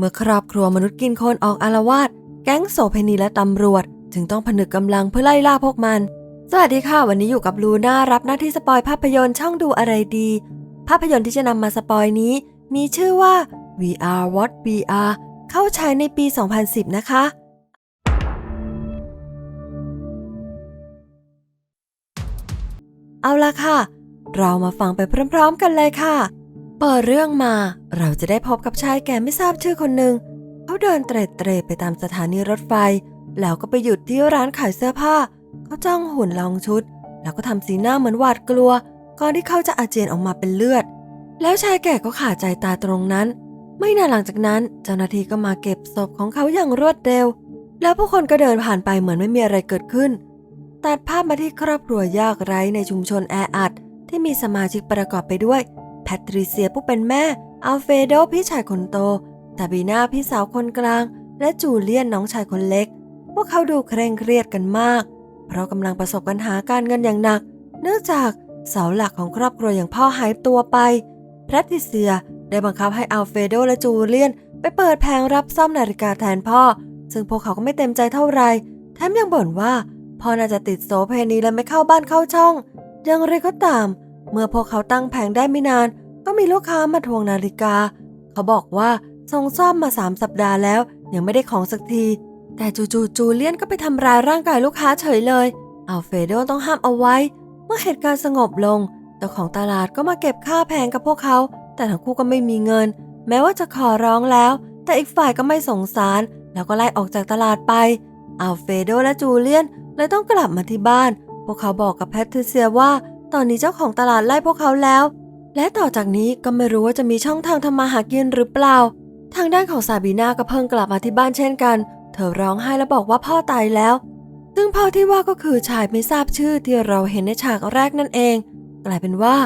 เมื่อครอบครัวมนุษย์กินคนออกอารวาสแก๊งโสเพณีและตำรวจ จึงต้องผนึกกำลังเพื่อไล่ล่าพวกมัน สวัสดีค่ะ วันนี้อยู่กับลูน่ารับหน้าที่สปอยภาพยนตร์ช่องดูอะไรดี ภาพยนตร์ที่จะนำมาสปอยนี้ มีชื่อว่า VR What VR เข้าฉายในปี 2010 นะคะ เอาละค่ะ เรามาฟังไปพร้อมๆกันเลยค่ะ เปิดเรื่องมาเราจะได้พบกับชายแก่ไม่ทราบชื่อคนหนึ่งเขาเดินเตร็ดเตรไปตามสถานีรถไฟ แล้วก็ไปหยุดที่ร้านขายเสื้อผ้า เขาจ้องหุ่นลองชุด แล้วก็ทำสีหน้าเหมือนหวาดกลัว ก่อนที่เขาจะอาเจียนออกมาเป็นเลือด แล้วชายแก่ก็ขาดใจตายตรงนั้น ไม่นานหลังจากนั้นเจ้าหน้าที่ก็มาเก็บศพของเขาอย่างรวดเร็ว แล้วผู้คนก็เดินผ่านไปเหมือนไม่มีอะไรเกิดขึ้น ตัดภาพมาที่ครอบครัวยากไร้ในชุมชนแออัดที่มีสมาชิกประกอบไปด้วย พทริเซียผู้เป็นแม่ อัลเฟโดพี่ชายคนโตตาบีนาพี่สาวคนกลาง และจูเลียนน้องชายคนเล็ก พวกเขาดูเคร่งเครียดกันมาก เพราะกำลังประสบปัญหาการเงินอย่างหนัก เนื่องจากเสาหลักของครอบครัวอย่างพ่อหายตัวไปแพทริเซียได้บังคับให้อัลเฟโดและจูเลียน ไปเปิดแผงรับซ่อมนาฬิกาแทนพ่อ ซึ่งพวกเขาก็ไม่เต็มใจเท่าไหร่แถมยังบ่นว่าพ่อน่าจะติดโสเพณีและไม่เข้าบ้านเข้าช่อง อย่างไรก็ตาม เมื่อพวกเขาตั้งแผงได้ไม่นาน ก็มีลูกค้ามาทวงนาฬิกา เขาบอกว่าส่งซ่อมมาสามสัปดาห์แล้ว ยังไม่ได้ของสักที แต่จู่ๆจูเลียนก็ไปทำร้ายร่างกายลูกค้าเฉยเลยอัลเฟโดต้องห้ามเอาไว้ เมื่อเหตุการณ์สงบลงเจ้าของตลาดก็มาเก็บค่าแพงกับพวกเขา แต่ทั้งคู่ก็ไม่มีเงิน แม้ว่าจะขอร้องแล้ว แต่อีกฝ่ายก็ไม่สงสาร แล้วก็ไล่ออกจากตลาดไปอัลเฟโดและจูเลียนเลยต้องกลับมาที่บ้าน พวกเขาบอกกับแพทริเซียว่า ตอนนี้เจ้าของตลาดไล่พวกเขาแล้ว และต่อจากนี้ก็ไม่รู้ว่าจะมีช่องทางทำมาหากินหรือเปล่า ทางด้านของซาบีนาก็เพิ่งกลับมาที่บ้านเช่นกัน เธอร้องไห้และบอกว่าพ่อตายแล้ว ซึ่งพ่อที่ว่าก็คือชายไม่ทราบชื่อที่เราเห็นในฉากแรกนั่นเอง กลายเป็นว่า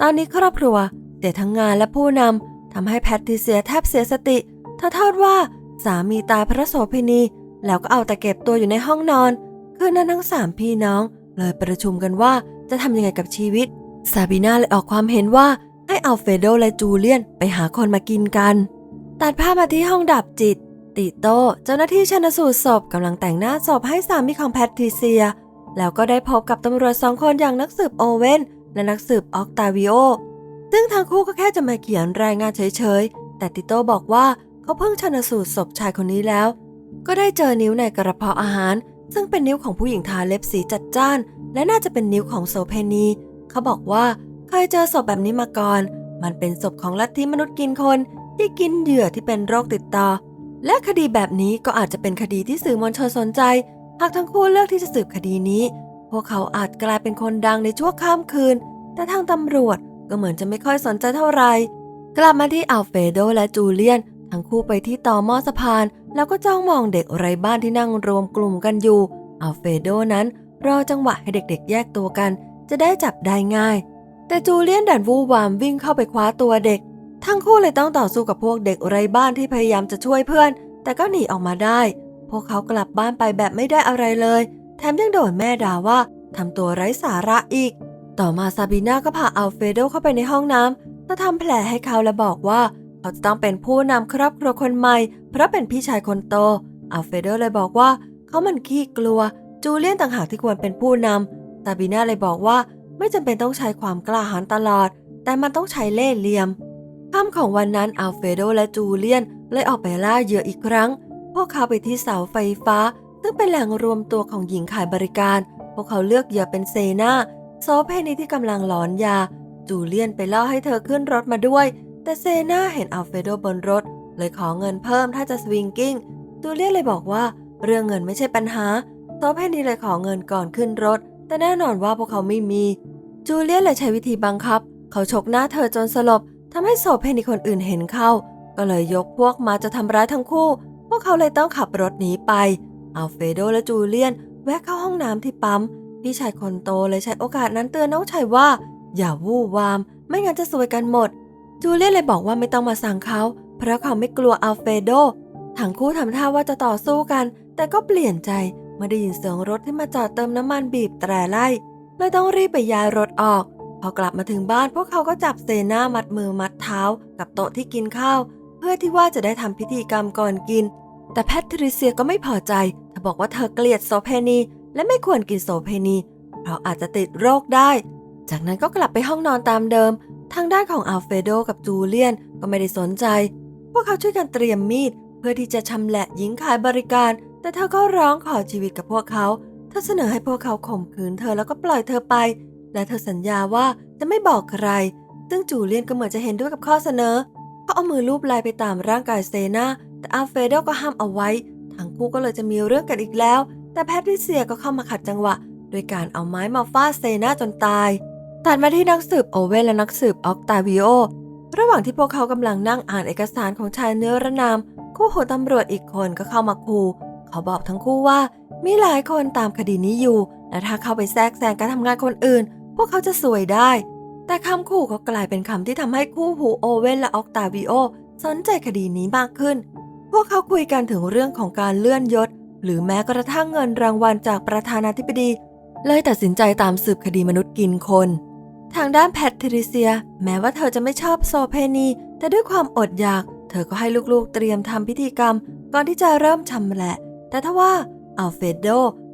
ตอนนี้ครอบครัวเสียทั้งงานและผู้นำทำให้แพทริเซียแทบเสียสติ เธอโทษว่าสามีตายพระโสเภณีแล้วก็เอาแต่เก็บตัวอยู่ในห้องนอน คืนนั้นทั้งสามพี่น้องเลยประชุมกันว่า จะทำยังไงกับชีวิต ซาบีนาเลยออกความเห็นว่าให้เอัลเฟโดและจูเลียนไปหาคนมากินกัน ตัดภาพมาที่ห้องดับจิต ติโตเจ้าหน้าที่ชันสูตรศพกำลังแต่งหน้าศพให้สามีของแพทริเซีย แล้วก็ได้พบกับตำรวจสองคนอย่างนักสืบโอเว่นและนักสืบออกตาวิโอ ซึ่งทั้งคู่ก็แค่จะมาเขียนรายงานเฉยๆ แต่ติโตบอกว่าเขาเพิ่งชันสูตรศพชายคนนี้แล้ว ก็ได้เจอนิ้วในกระเพาะอาหาร ซึ่งเป็นนิ้วของผู้หญิงทาเล็บสีจัดจ้าน และน่าจะเป็นนิ้วของโสเพณี เขาบอกว่าเคยเจอศพแบบนี้มาก่อน มันเป็นศพของลัทธิมนุษย์กินคนที่กินเหยื่อที่เป็นโรคติดต่อ และคดีแบบนี้ก็อาจจะเป็นคดีที่สื่อมวลชนสนใจ หากทั้งคู่เลือกที่จะสืบคดีนี้ พวกเขาอาจกลายเป็นคนดังในชั่วข้ามคืน แต่ทางตำรวจก็เหมือนจะไม่ค่อยสนใจเท่าไหร่กลับมาที่อัลเฟโดและจูเลียน ทั้งคู่ไปที่ต่อหม้อสะพาน แล้วก็จ้องมองเด็กไร้บ้านที่นั่งรวมกลุ่มกันอยู่อัลเฟโดนั้น รอจังหวะให้เด็กๆ แยกตัวกัน จะได้จับได้ง่าย แต่จูเลียนดันวูวามวิ่งเข้าไปคว้าตัวเด็ก ทั้งคู่เลยต้องต่อสู้กับพวกเด็กไร้บ้านที่พยายามจะช่วยเพื่อน แต่ก็หนีออกมาได้ พวกเขากลับบ้านไปแบบไม่ได้อะไรเลย แถมยังโดนแม่ด่าว่าทำตัวไร้สาระอีก ต่อมาซาบีนาก็พาอัลเฟโดเข้าไปในห้องน้ำและทำแผลให้เขาและบอกว่าเขาจะต้องเป็นผู้นำครอบครัวคนใหม่ เพราะเป็นพี่ชายคนโตอัลเฟโดเลยบอกว่าเขามันขี้กลัว จูเลียนต่างหากที่ควรเป็นผู้นำซาบีนาเลยบอกว่าไม่จำเป็นต้องใช้ความกล้าหาญตลอด แต่มันต้องใช้เล่ห์เหลี่ยมค่ำของวันนั้นอัลเฟโดและจูเลียนเลยออกไปล่าเหยื่ออีกครั้ง พวกเขาไปที่เสาไฟฟ้า ซึ่งเป็นแหล่งรวมตัวของหญิงขายบริการ พวกเขาเลือกเหยื่อเป็นเซนาโซเพนีที่กำลังหลอนยา จูเลียนไปล่อให้เธอขึ้นรถมาด้วย แต่เซนาเห็นอัลเฟโดบนรถ เลยขอเงินเพิ่มถ้าจะสวิงกิ้ง จูเลียนเลยบอกว่า เรื่องเงินไม่ใช่ปัญหา โซเพนีเลยขอเงินก่อนขึ้นรถ แต่แน่นอนว่าพวกเขาไม่มี จูเลียนเลยใช้วิธีบังคับ เขาชกหน้าเธอจนสลบทำให้โซเพนีคนอื่นเห็นเข้า ก็เลยยกพวกมาจะทำร้ายทั้งคู่ พวกเขาเลยต้องขับรถหนีไปอัลเฟโดและจูเลียน แวะเข้าห้องน้ำที่ปั๊มพี่ชายคนโตเลยใช้โอกาสนั้นเตือนน้องชายว่า อย่าวู่วาม ไม่งั้นจะซวยกันหมด จูเลียนเลยบอกว่าไม่ต้องมาสั่งเขาเพราะเขาไม่กลัวอัลเฟโดทั้งคู่ทำท่าว่าจะต่อสู้กัน แต่ก็เปลี่ยนใจ เมื่อได้ยินเสียงรถที่มาจอดเติมน้ำมันบีบแตรไล่เลยต้องรีบไปย้ายรถออก พอกลับมาถึงบ้านพวกเขาก็จับเซนามัดมือมัดเท้า กับโต๊ะที่กินข้าว เพื่อที่ว่าจะได้ทำพิธีกรรมก่อนกิน แต่แพทริเซียก็ไม่พอใจเธอบอกว่าเธอเกลียดโสเพณีและไม่ควรกินโสเพณี เพราะอาจจะติดโรคได้ จากนั้นก็กลับไปห้องนอนตามเดิม ทางด้านของอัลเฟโดกับจูเลียนก็ไม่ได้สนใจ พวกเขาช่วยกันเตรียมมีด เพื่อที่จะชำแหละหญิงขายบริการ แต่เธอก็ร้องขอชีวิตกับพวกเขา เธอเสนอให้พวกเขาข่มขืนเธอแล้วก็ปล่อยเธอไป และเธอสัญญาว่าจะไม่บอกใคร ซึ่งจูเลียนก็เหมือนจะเห็นด้วยกับข้อเสนอ เขาเอามือลูบไล่ไปตามร่างกายเซนา แต่อัลเฟโดก็ห้ามเอาไว้ ทั้งคู่ก็เลยจะมีเรื่องกันอีกแล้ว แต่แพทริเซียก็เข้ามาขัดจังหวะ โดยการเอาไม้มาฟาดเซนาจนตาย ตัดมาที่นักสืบโอเวนและนักสืบออกตาวิโอ ระหว่างที่พวกเขากำลังนั่งอ่านเอกสารของชายเนื้อระนาม คู่หูตำรวจอีกคนก็เข้ามาคู เขาบอกทั้งคู่ว่ามีหลายคนตามคดีนี้อยู่ และถ้าเข้าไปแทรกแซงการทำงานคนอื่น พวกเขาจะสวยได้ แต่คำขู่ก็กลายเป็นคำที่ทำให้คู่หูโอเวนและออกตาวิโอสนใจคดีนี้มากขึ้น พวกเขาคุยกันถึงเรื่องของการเลื่อนยศ หรือแม้กระทั่งเงินรางวัลจากประธานาธิบดี เลยตัดสินใจตามสืบคดีมนุษย์กินคน ทางด้านแพทริเซีย แม้ว่าเธอจะไม่ชอบโซเพนีแต่ด้วยความอดอยาก เธอก็ให้ลูกๆเตรียมทำพิธีกรรมก่อนที่จะเริ่มชำแหละ แต่ถ้าว่าอัลเฟโด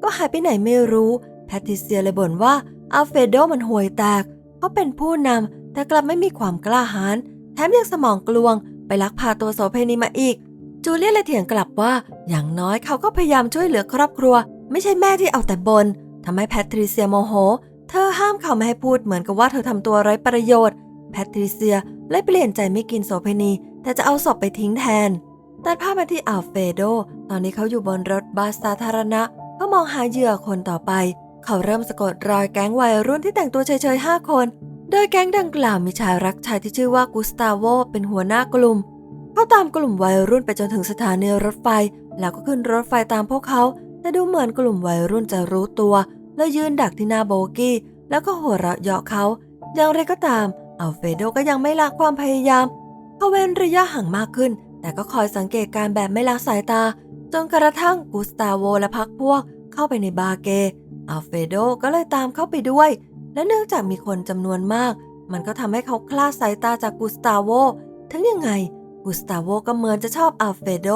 ก็หายไปไหนไม่รู้ แพทริเซียเลยบ่นว่าอัลเฟโดมันห่วยแตก เขาเป็นผู้นำแต่กลับไม่มีความกล้าหาญ แถมยังสมองกลวง ไปลักพาตัวโสเพณีมาอีก จูเลียเลยเถียงกลับว่า อย่างน้อยเขาก็พยายามช่วยเหลือครอบครัว ไม่ใช่แม่ที่เอาแต่บนทำให้แพทริเซียโมโห เธอห้ามเขาไม่ให้พูดเหมือนกับว่าเธอทำตัวไร้ประโยชน์ แพทริเซียเลยเปลี่ยนใจไม่กินโสเพณี แต่จะเอาศพไปทิ้งแทน ตัดภาพมาที่อัลเฟโด ตอนนี้เขาอยู่บนรถบัสสาธารณะเพื่อมองหาเหยื่อคนต่อไป เขาเริ่มสะกดรอยแก๊งวัยรุ่นที่แต่งตัวเฉยๆห้าคน โดยแก๊งดังกล่าวมีชายรักชายที่ชื่อว่ากุสตาโวเป็นหัวหน้ากลุ่ม เขาตามกลุ่มวัยรุ่นไปจนถึงสถานีรถไฟ แล้วก็ขึ้นรถไฟตามพวกเขา แต่ดูเหมือนกลุ่มวัยรุ่นจะรู้ตัว และยืนดักที่หน้าโบกี้ แล้วก็หัวเราะเยาะเขา อย่างไรก็ตามอัลเฟโดก็ยังไม่ละความพยายามเขาเว้นระยะห่างมากขึ้น แต่ก็คอยสังเกตการแบบไม่ละสายตา จนกระทั่งกุสตาโวและพักพวกเข้าไปในบาร์เกอัลเฟโดก็เลยตามเข้าไปด้วย และเนื่องจากมีคนจำนวนมาก มันก็ทำให้เขาคลาดสายตาจากกุสตาโวทั้งยังไงกุสตาโวก็เหมือนจะชอบอัลเฟโด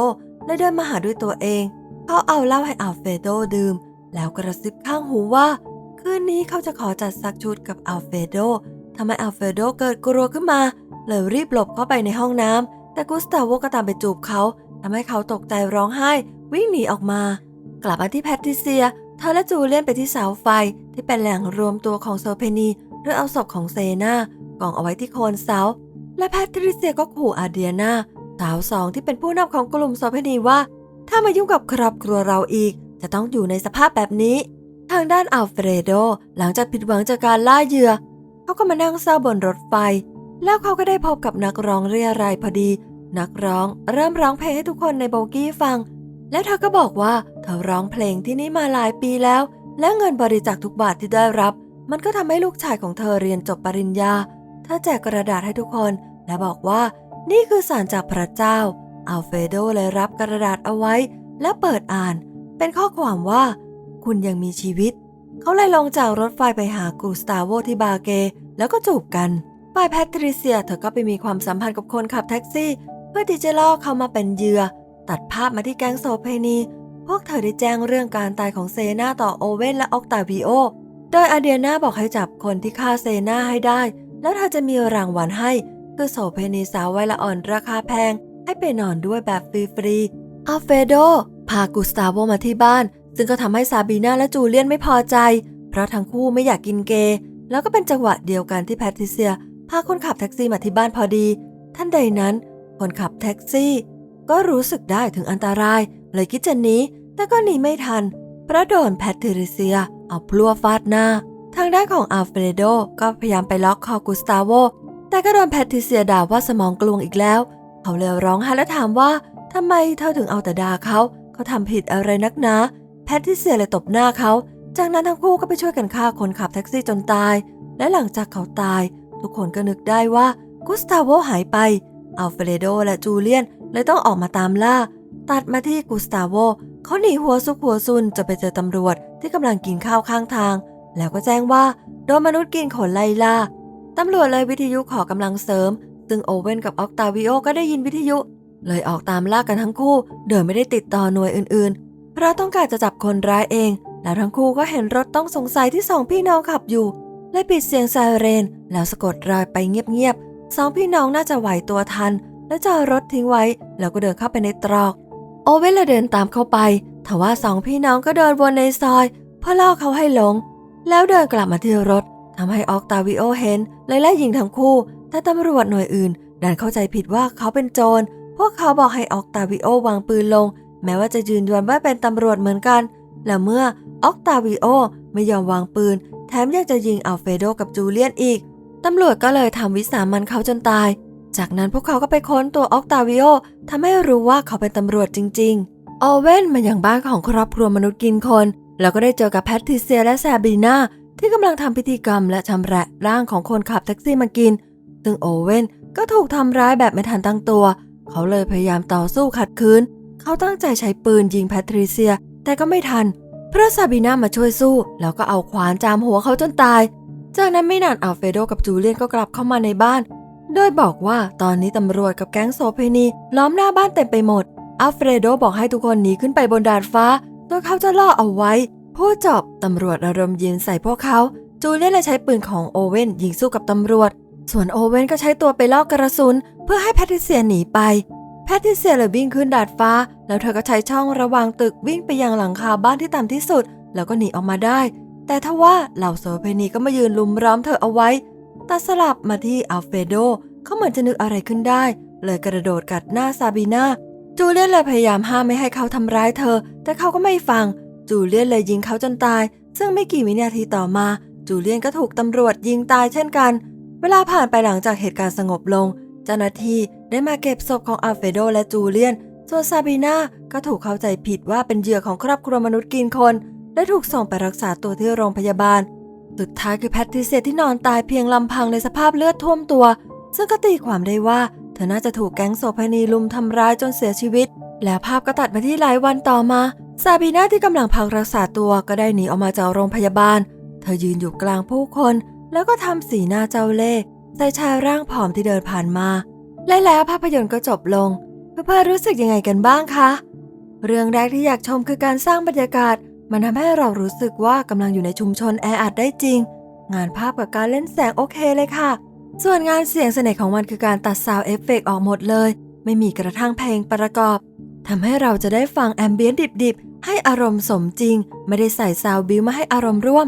และเดินมาหาด้วยตัวเอง เขาเอาเหล้าให้อัลเฟโดดื่ม แล้วกระซิบข้างหูว่า คืนนี้เขาจะขอจัดซักชุดกับอัลเฟโดทำให้อัลเฟโดเกิดกลัวขึ้นมา เลยรีบหลบเข้าไปในห้องน้ำ แต่กุสตาโวก็ตามไปจูบเขาทำให้เขาตกใจร้องไห้ วิ่งหนีออกมา กลับมาที่แพทริเซีย เธอและจูเลียนไปที่เสาไฟที่เป็นแหล่งรวมตัวของโซเพนีโดยเอาศพของเซนากองเอาไว้ที่โคนเสา และแพทริเซียก็ขู่อาเดียนาสาวสองที่เป็นผู้นำของกลุ่มโซเพนีว่า ถ้ามายุ่งกับครอบครัวเราอีก จะต้องอยู่ในสภาพแบบนี้ ทางด้านอัลเฟรโดหลังจากผิดหวังจากการล่าเหยื่อเขาก็มานั่งเศร้าบนรถไฟ แล้วเขาก็ได้พบกับนักร้องเรียรายพอดี นักร้องเริ่มร้องเพลงให้ทุกคนในโบกี้ฟัง และเธอก็บอกว่าเธอร้องเพลงที่นี่มาหลายปีแล้ว และเงินบริจาคทุกบาทที่ได้รับ มันก็ทำให้ลูกชายของเธอเรียนจบปริญญา เธอแจกกระดาษให้ทุกคน และบอกว่า นี่คือสารจากพระเจ้า อัลเฟโดเลยรับกระดาษเอาไว้ และเปิดอ่าน เป็นข้อความว่า คุณยังมีชีวิต เขาเลยลงจากรถไฟไปหากูสตาโวที่บาเก แล้วก็จูบกัน ฝ่ายแพทริเซียเธอก็ไปมีความสัมพันธ์กับคนขับแท็กซี่ เพื่อที่จะล่อเขามาเป็นเหยื่อ ตัดภาพมาที่แก๊งโซเพนีพวกเธอได้แจ้งเรื่องการตายของเซนาต่อโอเวนและออกตาวิโอ โดยอาเดียนาบอกให้จับคนที่ฆ่าเซนาให้ได้ แล้วเธอจะมีรางวัลให้ คือโสเพณีสาววัยละอ่อนราคาแพง ให้ไปนอนด้วยแบบฟรีๆอัลเฟโดพากุสตาโวมาที่บ้าน ซึ่งก็ทำให้ซาบีนาและจูเลียนไม่พอใจ เพราะทั้งคู่ไม่อยากกินเก แล้วก็เป็นจังหวะเดียวกันที่แพทริเซีย พาคนขับแท็กซี่มาที่บ้านพอดี ท่านใดนั้น คนขับแท็กซี่ ก็รู้สึกได้ถึงอันตราย เลยคิดจะหนีแต่ก็หนีไม่ทัน เพราะโดนแพทริเซีย เอาพลั่วฟาดหน้า ทางด้านของอัลเฟรโดก็พยายามไปล็อกคอกุสตาโว แต่ก็โดนแพทริเซียด่าว่าสมองกลวงอีกแล้ว เขาเลยร้องไห้และถามว่าทำไมเธอถึงเอาแต่ด่าเขา เขาทำผิดอะไรนักหนาแพทริเซียเลยตบหน้าเขา จากนั้นทั้งคู่ก็ไปช่วยกันฆ่าคนขับแท็กซี่จนตาย และหลังจากเขาตาย ทุกคนก็นึกได้ว่ากุสตาโวหายไป อัลเฟรโดและจูเลียนเลยต้องออกมาตามล่า ตัดมาที่กุสตาโวเขาหนีหัวซุกหัวซุนจะไปเจอตำรวจที่กำลังกินข้าวข้างทาง แล้วก็แจ้งว่าโดนมนุษย์กินคนไล่ล่า ตำรวจเลยวิทยุขอกำลังเสริม ซึ่งโอเว่นกับออกตาวิโอก็ได้ยินวิทยุ เลยออกตามล่ากันทั้งคู่ โดยไม่ได้ติดต่อหน่วยอื่นๆ เพราะต้องการจะจับคนร้ายเอง แล้วทั้งคู่ก็เห็นรถต้องสงสัยที่สองพี่น้องขับอยู่ เลยปิดเสียงไซเรน แล้วสะกดรอยไปเงียบๆสองพี่น้องน่าจะไหวตัวทัน และจอดรถทิ้งไว้ แล้วก็เดินเข้าไปในตรอก โอเว่นเลเดินตามเข้าไปทว่าสองพี่น้องก็เดินวนในซอย เพื่อล่อเขาให้หลง แล้วเดินกลับมาที่รถทำให้ออกตาวิโอเห็นเลยไล่ยิงทั้งคู่ แต่ตำรวจหน่วยอื่น ดันเข้าใจผิดว่าเขาเป็นโจร พวกเขาบอกให้ออกตาวิโอวางปืนลง แม้ว่าจะยืนยันว่าเป็นตำรวจเหมือนกัน และเมื่อออกตาวิโอไม่ยอมวางปืน แถมยังจะยิงอัลเฟโดกับจูเลียนอีก ตำรวจก็เลยทำวิสามันเขาจนตาย จากนั้นพวกเขาก็ไปค้นตัวออกตาวิโอทำให้รู้ว่าเขาเป็นตำรวจจริง ๆ โอเว่นมาอย่างบ้านของครอบครัวมนุษย์กินคน แล้วก็ได้เจอกับแพทริเซียและแซบีนาที่กำลังทำพิธีกรรมและชำระร่างของคนขับแท็กซี่มากิน ซึ่งโอเว่นก็ถูกทำร้ายแบบไม่ทันตั้งตัว เขาเลยพยายามต่อสู้ขัดขืน เขาตั้งใจใช้ปืนยิงแพทริเซีย แต่ก็ไม่ทันเพระซาบีนามาช่วยสู้ แล้วก็เอาขวานจามหัวเขาจนตาย จากนั้นไม่นานอัลเฟโดกับจูเลียนก็กลับเข้ามาในบ้าน โดยบอกว่าตอนนี้ตำรวจกับแก๊งโซเพนีล้อมหน้าบ้านเต็มไปหมดอัลเฟโดบอกให้ทุกคนหนีขึ้นไปบนดาดฟ้าโดยเขาจะล่อเอาไว้ผู้จบตำรวจระดมยิงใส่พวกเขา จูเลียนเลยใช้ปืนของโอเว่นยิงสู้กับตำรวจ ส่วนโอเว่นก็ใช้ตัวไปล่อกระสุน เพื่อให้แพทริเซียหนีไป แพทริเซียเลยวิ่งขึ้นดาดฟ้า แล้วเธอก็ใช้ช่องระหว่างตึกวิ่งไปยังหลังคาบ้านที่ต่ำที่สุด แล้วก็หนีออกมาได้ แต่ทว่าเหล่าโซเพนีก็มายืนลุมล้อมเธอเอาไว้ตัดสลับมาที่อัลเฟโดเขาเหมือนจะนึกอะไรขึ้นได้ เลยกระโดดกัดหน้าซาบีนาจูเลียนเลยพยายามห้ามไม่ให้เขาทำร้ายเธอ แต่เขาก็ไม่ฟัง จูเลียนเลยยิงเขาจนตาย ซึ่งไม่กี่วินาทีต่อมา จูเลียนก็ถูกตำรวจยิงตายเช่นกัน เวลาผ่านไปหลังจากเหตุการณ์สงบลง เจ้าหน้าที่ได้มาเก็บศพของอัลเฟโดและจูเลียน ส่วนซาบีนาก็ถูกเข้าใจผิดว่าเป็นเหยื่อของครอบครัวมนุษย์กินคน และถูกส่งไปรักษาตัวที่โรงพยาบาล สุดท้ายคือแพทริเซียที่นอนตายเพียงลำพังในสภาพเลือดท่วมตัว ซึ่งก็ตีความได้ว่า เธอน่าจะถูกแก๊งโสเภณีลุมทำร้ายจนเสียชีวิต แล้วภาพก็ตัดมาที่หลายวันต่อมา ซาบีนาที่กำลังพักรักษาตัวก็ได้หนีออกมาจากโรงพยาบาล เธอยืนอยู่กลางผู้คน แล้วก็ทำสีหน้าเจ้าเล่ห์ ใส่ชายร่างผอมที่เดินผ่านมา และแล้วภาพยนตร์ก็จบลงเพื่อนรู้สึกยังไงกันบ้างคะ เรื่องแรกที่อยากชมคือการสร้างบรรยากาศ มันทำให้เรารู้สึกว่ากำลังอยู่ในชุมชนแออัดได้จริง งานภาพกับการเล่นแสงโอเคเลยค่ะ ส่วนงานเสียงเสน่ห์ของมันคือการตัดซาวเอฟเฟกต์ออกหมดเลย ไม่มีกระทั่งเพลงประกอบทำให้เราจะได้ฟังแอมเบียนดิบๆ ให้อารมณ์สมจริง ไม่ได้ใส่ซาวบิวมาให้อารมณ์ร่วม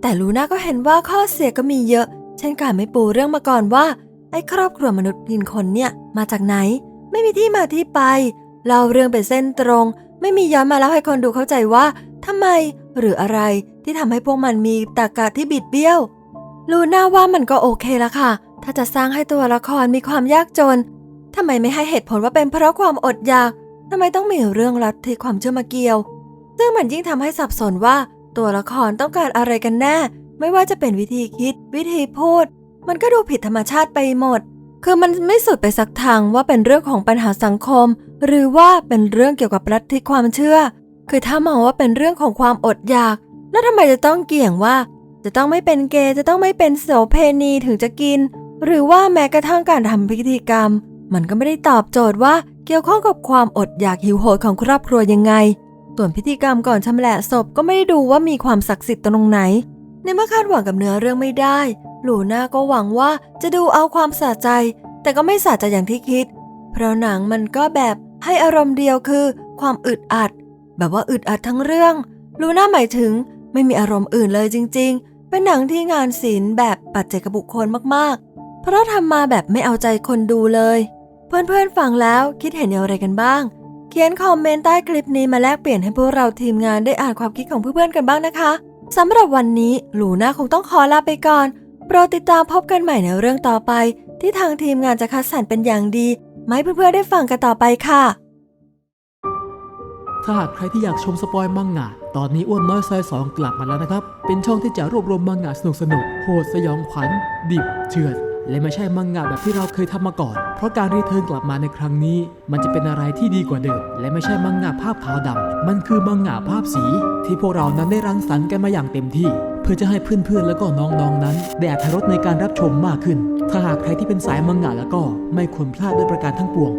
แต่ลูน่าก็เห็นว่าข้อเสียก็มีเยอะ เช่นการไม่ปูเรื่องมาก่อนว่า ไอ้ครอบครัวมนุษย์กินคนเนี่ยมาจากไหน ไม่มีที่มาที่ไปเล่าเรื่องเป็นเส้นตรง ไม่มีย้อนมาแล้วให้คนดูเข้าใจว่าทำไมหรืออะไรที่ทำให้พวกมันมีตากาที่บิดเบี้ยว ลูน่าว่ามันก็โอเคละค่ะ ถ้าจะสร้างให้ตัวละครมีความยากจนทำไมไม่ให้เหตุผลว่าเป็นเพราะความอดอยากทำไมต้องมีเรื่องลัทธิความเชื่อมาเกี่ยว ซึ่งมันยิ่งทำให้สับสนว่าตัวละครต้องการอะไรกันแน่ ไม่ว่าจะเป็นวิธีคิด วิธีพูด มันก็ดูผิดธรรมชาติไปหมด คือมันไม่สุดไปสักทางว่าเป็นเรื่องของปัญหาสังคม หรือว่าเป็นเรื่องเกี่ยวกับลัทธิความเชื่อ คือถ้ามองว่าเป็นเรื่องของความอดอยาก แล้วทำไมจะต้องเกี่ยงว่า จะต้องไม่เป็นเกย์จะต้องไม่เป็นโสเพณีถึงจะกิน หรือว่าแม้กระทั่งการทำพิธีกรรม มันก็ไม่ได้ตอบโจทย์ว่าเกี่ยวข้องกับความอดอยากหิวโหยของครอบครัวยังไงส่วนพิธีกรรมก่อนชำแหละศพก็ไม่ได้ดูว่ามีความศักดิ์สิทธิ์ตรงไหน ในเมื่อคาดหวังกับเนื้อเรื่องไม่ได้ลูน่าก็หวังว่าจะดูเอาความสะใจ แต่ก็ไม่สะใจอย่างที่คิด เพราะหนังมันก็แบบให้อารมณ์เดียวคือ ความอึดอัด แบบว่าอึดอัดทั้งเรื่อง ลูน่าหมายถึงไม่มีอารมณ์อื่นเลยจริง ๆ เป็นหนังที่งานศิลป์แบบปัจเจกบุคคลมากๆ เพราะทำมาแบบไม่เอาใจคนดูเลย เพื่อนๆฟังแล้วคิดเห็นอย่างไรกันบ้าง เขียนคอมเมนต์ใต้คลิปนี้มาแลกเปลี่ยนให้พวกเราทีมงานได้อ่านความคิดของเพื่อนๆกันบ้างนะคะ สำหรับวันนี้หลูน่าคงต้องขอลาไปก่อน โปรดติดตามพบกันใหม่ในเรื่องต่อไป ที่ทางทีมงานจะคัดสรรเป็นอย่างดีมาให้เพื่อนๆได้ฟังกันต่อไปค่ะ ถ้าหากใครที่อยากชมสปอยมังงะ ตอนนี้อ้วนน้อยซอยสองกลับมาแล้วนะครับ เป็นช่องที่จะรวบรวมมังงะสนุกสนุกๆโหดสยองขวัญดิบเฉือน และไม่ใช่มังงะแบบที่เราเคยทำมาก่อน เพราะการรีเทิร์นกลับมาในครั้งนี้ มันจะเป็นอะไรที่ดีกว่าเดิม และไม่ใช่มังงะภาพขาวดำมันคือมังงะภาพสี ที่พวกเรานั้นได้รังสรรค์กันมาอย่างเต็มที่ เพื่อจะให้เพื่อนๆ แล้วก็น้องๆนั้นได้อรรถรสในการรับชมมากขึ้น ถ้าหากใครที่เป็นสายมังงะแล้วก็ไม่ควรพลาดด้วยประการทั้งปวง